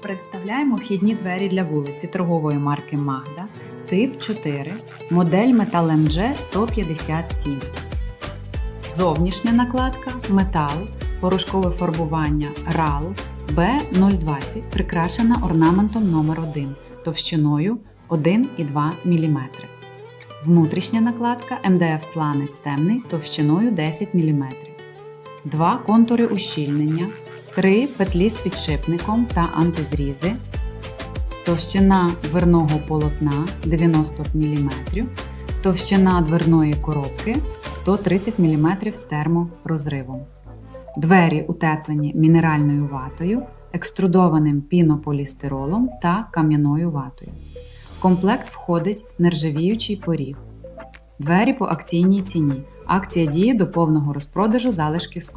Представляємо вхідні двері для вулиці торгової марки Магда, тип 4, модель Metal MG 157. Зовнішня накладка метал, порошкове фарбування RAL B020 прикрашена орнаментом номер 1 товщиною 1,2 мм. Внутрішня накладка МДФ сланець темний товщиною 10 мм. Два контури ущільнення, три петлі з підшипником та антизрізи, товщина дверного полотна 90 мм, товщина дверної коробки 130 мм з терморозривом. Двері утеплені мінеральною ватою, екструдованим пінополістиролом та кам'яною ватою. В комплект входить нержавіючий поріг. Двері по акційній ціні. Акція діє до повного розпродажу залишки скла.